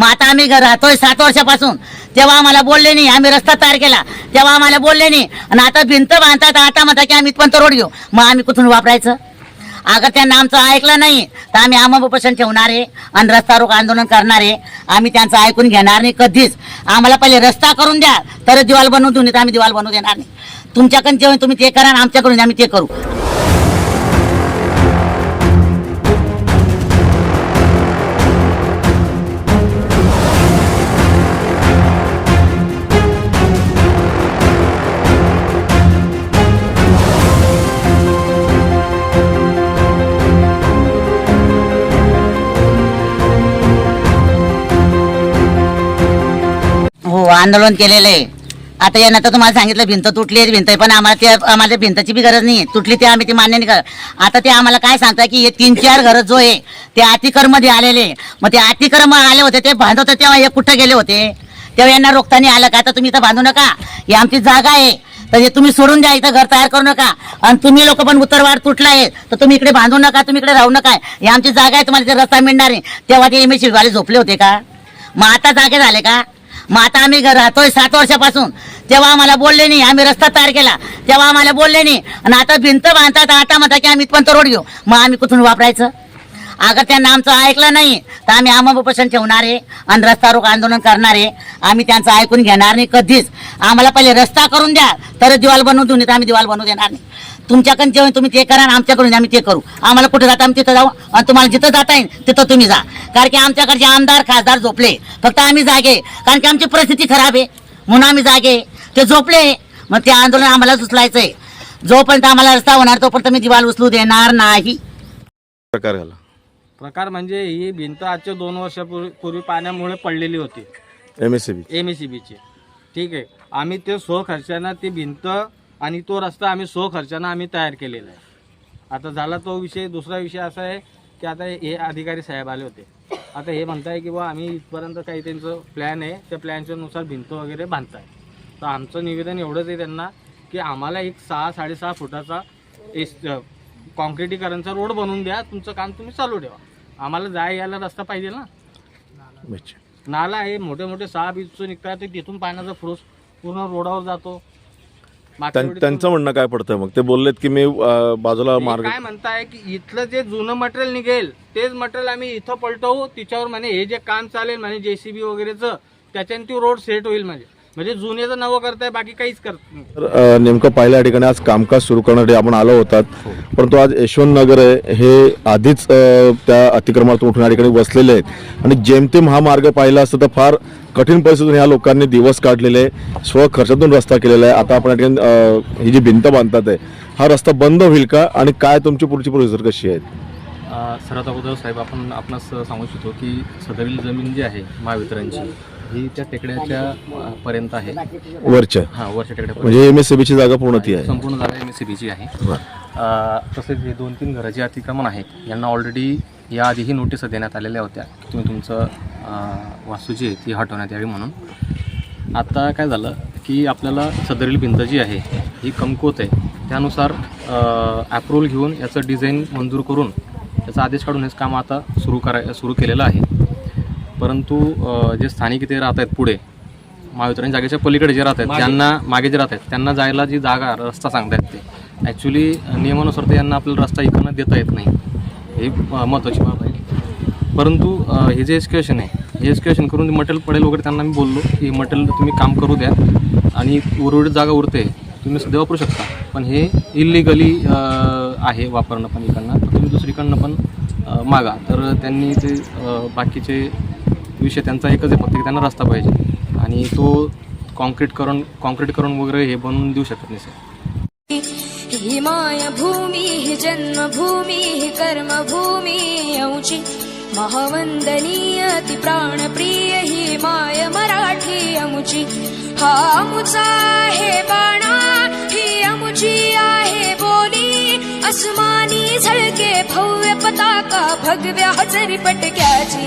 मग आता आम्ही घर राहतोय सात वर्षापासून. तेव्हा आम्हाला बोलले नाही आम्ही रस्ता तयार केला. तेव्हा आम्हाला बोलले नाही आणि आता भिंत बांधतात आता म्हणतात की आम्ही इथपर्यंत रोड घेऊ. मग आम्ही कुठून वापरायचं? अगर त्यांना आमचं ऐकलं नाही तर आम्ही आम्हा उपोषण ठेवणार आहे आणि रस्ता रोक आंदोलन करणार आहे. आम्ही त्यांचं ऐकून घेणार नाही कधीच. आम्हाला पहिले रस्ता करून द्या तर दिवाल बनवून देऊ नाही तर आम्ही दिवाल बनवू देणार नाही. तुमच्याकडून जेव्हा तुम्ही ते करा आमच्याकडून आम्ही ते करू. आंदोलन केलेलं आहे. आता यांना तर तुम्हाला सांगितलं भिंत तुटली आहे भिंत आहे, पण आम्हाला ते आम्हाला भिंतची बी गरज नाही तुटली ते आम्ही ती मान्य नाही करत. आता ते आम्हाला काय सांगताय की हे तीन चार घर जो आहे ते अतिक्रममध्ये आलेले मग ते अतिक्रम आले होते ते बांधत होते तेव्हा हे कुठं गेले होते? तेव्हा यांना रोखताना आलं का? आता तुम्ही इथं बांधू नका. ही आमची जागा आहे. तर हे तुम्ही सोडून द्या इथं घर तयार करू नका. आणि तुम्ही लोक पण उतरवाड तुटला आहे तर तुम्ही इकडे बांधू नका तुम्ही इकडे राहू नका. हे आमची जागा आहे तुम्हाला इथे रस्ता मिळणार आहे तेव्हा ते एम एस झोपले होते का? मग आता जागे झाले का? मग आता आम्ही राहतोय सात वर्षापासून. तेव्हा आम्हाला बोलले नाही. आम्ही रस्ता तयार केला. तेव्हा आम्हाला बोलले नाही. आणि आता भिंत बांधतात. आता म्हणता की आम्ही इथपर्यंत रोड घेऊ. मग आम्ही कुठून वापरायचं? अगर त्यांना आमचं ऐकलं नाही. तर आम्ही आम्हा उपोषण ठेवणार आहे आणि रस्ता रोक आंदोलन करणार आहे. आम्ही त्यांचं ऐकून घेणार नाही कधीच. आम्हाला पहिले रस्ता करून द्या. तर दिवाल बनवून देऊ नाही तर आम्ही दिवाल बनवू देणार नाही. तुमच्याकडून जेव्हा तुम्ही ते करा आणि आमच्याकडून आम्ही ते करू. आम्हाला कुठे जाता आम्ही तिथं जाऊ आणि तुम्हाला जिथं जाता येईल तिथं तुम्ही जा. कारण की आमच्याकडचे आमदार खासदार झोपले फक्त आम्ही जागे. कारण की आमची परिस्थिती खराब आहे. म्हणून आम्ही जागे. ते झोपले. मग ते आंदोलन आम्हाला उचलायचंय जोपर्यंत आम्हाला रस्ता होणार तोपर्यंत मी दिवाल उचलू देणार नाही. प्रकार झाला. प्रकार म्हणजे ही भिंत आजच्या दोन वर्षापूर्वी पूर्वी पाण्यामुळे पडलेली होती. M S C B M S C बीची ठीक आहे. आम्ही ते स्व खर्चानं ती भिंत आणि तो रस्ता आम्ही स्व खर्चानं आम्ही तयार केलेला आहे. आता झाला तो विषय दुसरा विषय असा आहे की आता हे अधिकारी साहेब आले होते. आता हे म्हणताय की बा आम्ही इथपर्यंत काही त्यांचं प्लॅन आहे त्या प्लॅनच्या नुसार भिंत वगैरे बांधताय. तर आमचं निवेदन एवढंच आहे त्यांना की आम्हाला एक सहा साडेसहा फुटाचा एस कॉन्क्रिटीकरणचा रोड बनवून द्या तुमचं काम तुम्ही चालू ठेवा. आम्हाला जाय यायला रस्ता पाहिजे ना. नाला आहे मोठे मोठे सहा बीजचं निघतात ते तिथून पाण्याचा फ्रोस पूर्ण रोडावर जातो. त्यां- त्यांचं म्हणणं काय पडतं मग ते बोललेत की मी अं, बाजूला ते मार्ग काय म्हणताय की इथलं जे जुनं मटेरियल निघेल तेच मटेरियल आम्ही इथं पलटवू तिच्यावर म्हणे हे जे काम चालेल म्हणे जेसीबी वगैरेचं त्याच्याने ती रोड सेट होईल म्हणजे म्हणजे जुनेचं नवं करताय बाकी काहीच करत नाही. तर, अं, नेमकं पाहिलं या ठिकाणी आज कामकाज सुरू करण्यासाठी आपण आलो होतात. परंतु आज यशवंत नगर आहे हे आधीच अं, त्या अतिक्रमणातून उठून या ठिकाणी बसलेले आहेत. आणि जेमतेम हा मार्ग पाहिला असता तर फार कठीण परिस्थितीतून ह्या लोकांनी दिवस काढलेले आहे स्व खर्चातून रस्ता केलेला आहे. आता आपण या ठिकाणी अं, ही जी भिंत बांधतात आहे हा रस्ता बंद होईल का? आणि काय तुमची पुढची प्रोसिजर कशी आहे? अ, सर्वात अगोदर साहेब आपण आपणास सांगू इच्छितो की सदरील जमीन जी आहे महावितरणची ही त्या टेकड्याच्या पर्यंत आहे. वरच्या? हां वरच्या टेकड्यापर्यंत म्हणजे एम एस सी बीची जागा पूर्ण ती आहे. संपूर्ण जागा एम एस सी बीची आहे. तसेच हे दोन तीन घराचे अतिक्रमण आहेत. यांना ऑलरेडी याआधीही नोटीस देण्यात आलेल्या होत्या की तुम्ही तुमचं वास्तू जी आहे ती हटवण्यात यावी म्हणून. आता काय झालं की आपल्याला सदरील भिंत जी आहे ही कमकुवत आहे. त्यानुसार ॲप्रुव्हल घेऊन याचं डिझाईन मंजूर करून त्याचा आदेश काढून हेच काम आता सुरू कराय सुरू केलेलं आहे. परंतु जे स्थानिक इथे राहत आहेत पुढे महावितरण जागेच्या पलीकडे जे राहत आहेत त्यांना मागे जे राहत आहेत त्यांना जायला जी जागा रस्ता सांगतायत ते. ॲक्च्युली नियमानुसार तर यांना आपल्याला रस्ता इकडनं देता येत नाही. हे महत्त्वाची बाब आहे. परंतु हे जे एस्क्युएशन आहे हे एस्क्युएशन करून मटेरियल पडेल वगैरे त्यांना मी बोललो की मटेरियल तुम्ही काम करू द्या आणि उर्वरित जागा उरते तुम्ही सध्या वापरू शकता. पण हे इलिगली आहे वापरणं पण इकडनं. तर तुम्ही दुसरीकडनं पण मागा. तर त्यांनी ते बाकीचे विषय त्यांचा एकच आहे फक्त की त्यांना रस्ता पाहिजे. आणि तो कॉन्क्रीट करून कॉन्क्रीट करून वगैरे हे बनवून देऊ शकत नाही सर ही मायभूमी ही जन्मभूमी ही कर्मभूमी औची महावंदनीय ती प्राणप्रिय ही माय मराठी अमुची हा अमुचा आहे बाणा ही अमुची आहे बोली. अस्मानी झळके भव्य पताका भगव्या हजरी पटक्याची